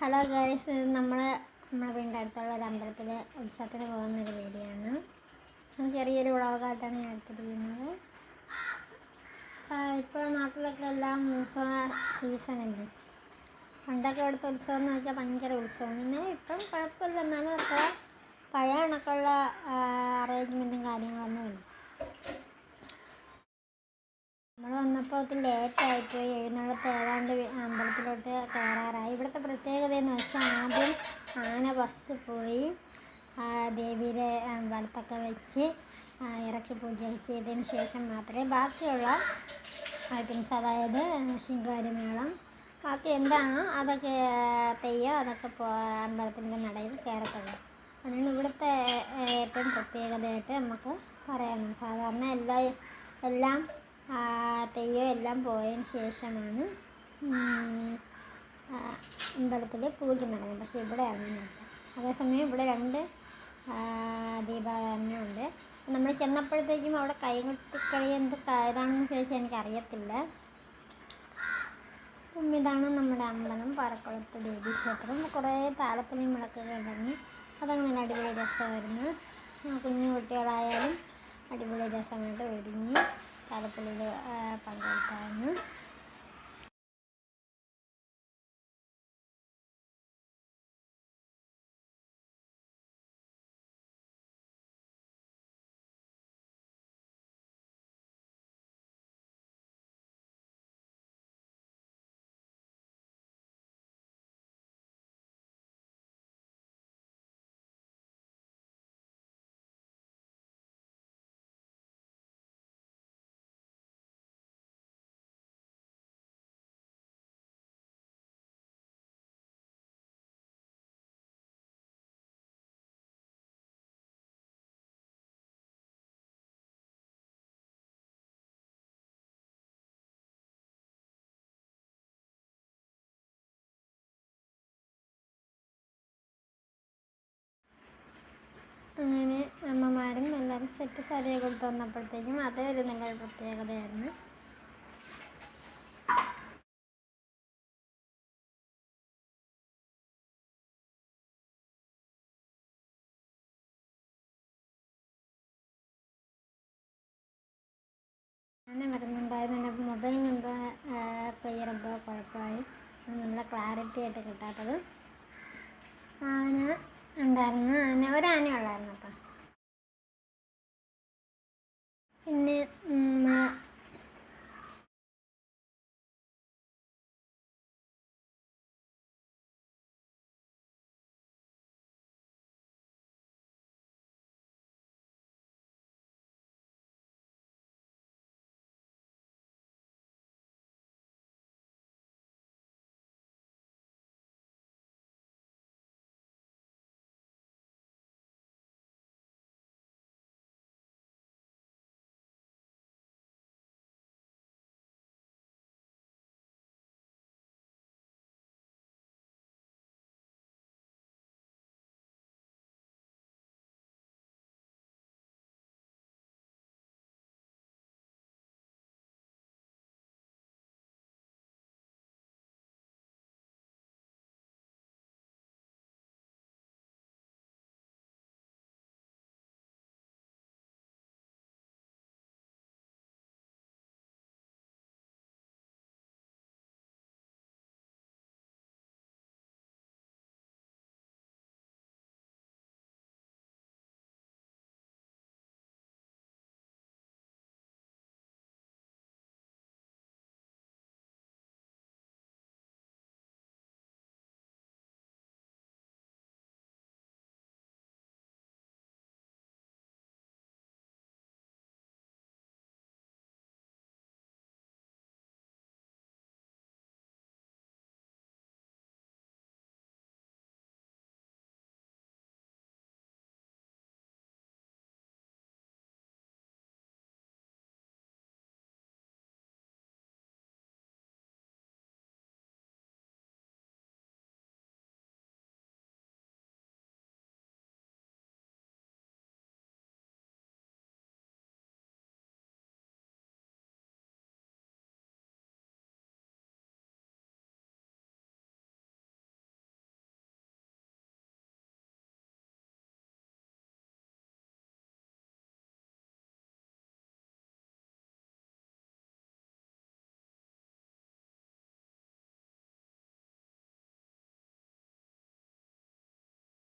Hello guys നമ്മൾ നമ്മുടെ വീടിന്റെ അടുത്തുള്ള ഒരു അമ്പലത്തിൽ ഉത്സവത്തിന് പോകുന്ന ഒരു വീഡിയോ ആണ് ചെറിയൊരു വ്ളോഗായിട്ടാണ് ഞാൻ എടുത്തിരിക്കുന്നത്. ഇപ്പോൾ നാട്ടിലൊക്കെ എല്ലാം ഉത്സവ സീസണല്ലേ പണ്ടൊക്കെ ഇവിടുത്തെ ഉത്സവം എന്ന് വെച്ചാൽ ഭയങ്കര ഉത്സവം. പിന്നെ ഇപ്പം കുഴപ്പമില്ല എന്നാലും അത്ര പഴയ കണക്കുള്ള അറേഞ്ച്മെന്റും കാര്യങ്ങളൊന്നുമില്ല നമ്മൾ വന്നപ്പോൾ ഒത്തിരി ലേറ്റ് ആയിപ്പോയി. എഴുന്നള്ളത്ത് ഏതാണ്ട് അമ്പലത്തിലോട്ട് കയറാറായി ഇവിടുത്തെ പ്രത്യേകത എന്ന് വെച്ചാൽ ആദ്യം ആന ഫസ്റ്റ് പോയി ദേവിയുടെ വലത്തൊക്കെ വെച്ച് ഇറക്കി പൂജ ചെയ്തതിന് ശേഷം മാത്രമേ ബാക്കിയുള്ള ഐറ്റംസ് അതായത് ശിങ്കാരിമേളം ബാക്കി എന്താണോ അതൊക്കെ തെയ്യോ അതൊക്കെ പോ അമ്പലത്തിന്റെ നടയിൽ കയറത്തുള്ളൂ അതാണ് ഇവിടുത്തെ ഏറ്റവും പ്രത്യേകതയായിട്ട് നമുക്ക് പറയാനുള്ളത്. സാധാരണ എല്ലാ എല്ലാം തെയ്യം എല്ലാം പോയതിന് ശേഷമാണ് അമ്പലത്തിൽ പൂജ നടന്നത്. പക്ഷേ ഇവിടെ അങ്ങനെയല്ല. അതേസമയം ഇവിടെ രണ്ട് ദീപാരാധനയുണ്ട്. നമ്മൾ ചെന്നപ്പോഴത്തേക്കും അവിടെ കൈകൊട്ടിക്കളി എന്ത് ഇതാണെന്ന് ചോദിച്ചാൽ എനിക്കറിയത്തില്ല. ഇതാണ് നമ്മുടെ അമ്പലം. പാറക്കുളത്ത് ദേവീക്ഷേത്രം. കുറേ താലപ്പൊലി മുളക്കൊക്കെ ഉണ്ടെങ്കിൽ അതങ്ങനെ അടിപൊളി രസമായിരുന്നു അങ്ങനെ അമ്മമാരും എല്ലാവരും സെറ്റ് സാരിയെ കൊടുത്ത് വന്നപ്പോഴത്തേക്കും അതേ ഒരു നല്ലൊരു പ്രത്യേകതയായിരുന്നു. അങ്ങനെ വരുന്നുണ്ടായിരുന്നു എന്റെ നമ്പർ ക്ലിയർ എന്തോ കുഴപ്പമായി. നമ്മളെ ക്ലാരിറ്റി ആയിട്ട് കിട്ടാത്തത്. ആന ഉണ്ടായിരുന്നു. ആന ഒരാന ഉള്ളായിരുന്നു കേട്ടോ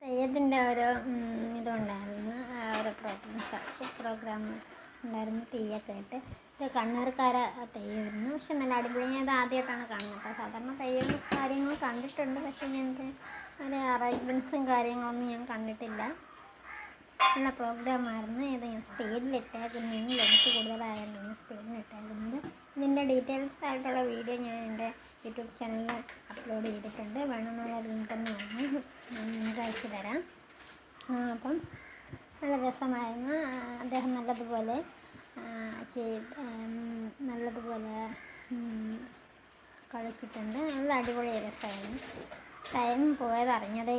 തെയ്യത്തിന്റെ ഒരു ഇതുണ്ടായിരുന്നു. ഓരോ പ്രോഗ്രാംസ് പ്രോഗ്രാം ഉണ്ടായിരുന്നു തെയ്യൊക്കെ ആയിട്ട്. ഇത് കണ്ണൂർക്കാര തെയ്യമായിരുന്നു പക്ഷെ നല്ല അടിപൊളി. ഞാൻ ഇത് ആദ്യമായിട്ടാണ് കാണുന്നത് അപ്പോൾ സാധാരണ തെയ്യം കാര്യങ്ങൾ കണ്ടിട്ടുണ്ട്. പക്ഷേ ഞാൻ ഒരു അറേഞ്ച്മെന്റ്സും കാര്യങ്ങളൊന്നും ഞാൻ കണ്ടിട്ടില്ല. നല്ല പ്രോഗ്രാമായിരുന്നു ഇത് ഞാൻ സ്പീഡിലിട്ടേക്കുന്നതിന് ലെങ്ത് കൂടുതലായതുകൊണ്ട് ഞാൻ സ്പീഡിലിട്ടേക്കുന്നത് ഇതിന്റെ ഡീറ്റെയിൽസ് ആയിട്ടുള്ള വീഡിയോ ഞാൻ എന്റെ യൂട്യൂബ് ചാനലിൽ അപ്ലോഡ് ചെയ്തിട്ടുണ്ട്. വേണമെന്നുള്ള ലിങ്ക് ഒന്ന് വേണം ഞാൻ നിങ്ങൾക്ക് അയച്ചു തരാം. അപ്പം നല്ല രസമായിരുന്നു. അദ്ദേഹം നല്ലതുപോലെ ചെയ്ത് നല്ലതുപോലെ കളിച്ചിട്ടുണ്ട്. നല്ല അടിപൊളി രസമായിരുന്നു. ടൈം പോയത് അറിഞ്ഞതേ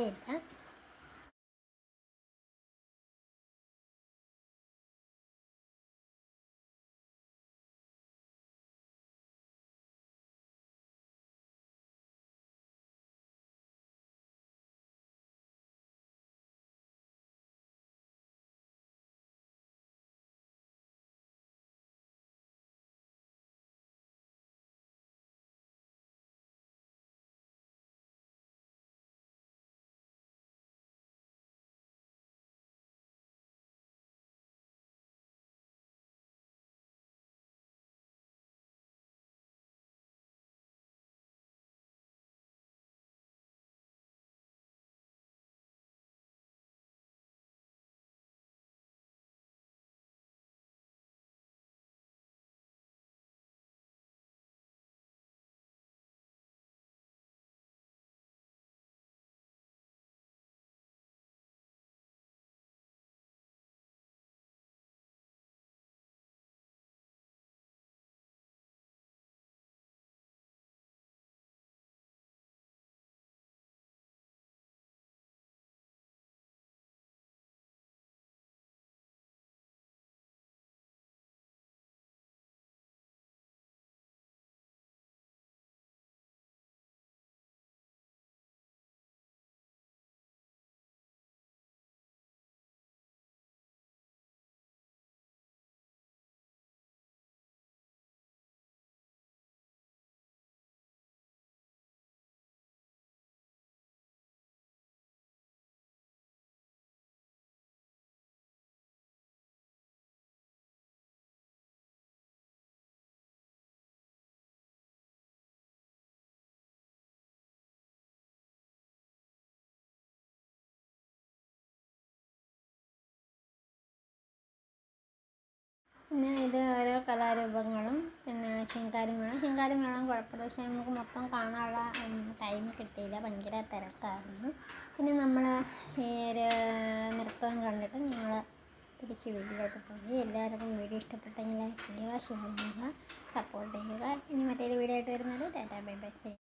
പിന്നെ ഇത് ഓരോ കലാരൂപങ്ങളും പിന്നെ ശങ്കാരി മേളം ശങ്കാരി മേളം കുഴപ്പമില്ല. പക്ഷേ നമുക്ക് മൊത്തം കാണാനുള്ള ടൈം കിട്ടിയില്ല. ഭയങ്കര തിരക്കായിരുന്നു. പിന്നെ നമ്മൾ ഈ ഒരു നൃത്തം കണ്ടിട്ട് ഞങ്ങൾ തിരിച്ച് വീട്ടിലോട്ട് പോയി. എല്ലാവർക്കും വീഡിയോ ഇഷ്ടപ്പെട്ടെങ്കിൽ ലൈക്ക് ചെയ്യുക ഷെയർ ചെയ്യുക സപ്പോർട്ട് ചെയ്യുക. ഇനി മറ്റൊരു വീഡിയോ ആയിട്ട് വരുന്നത്. Tata bye bye.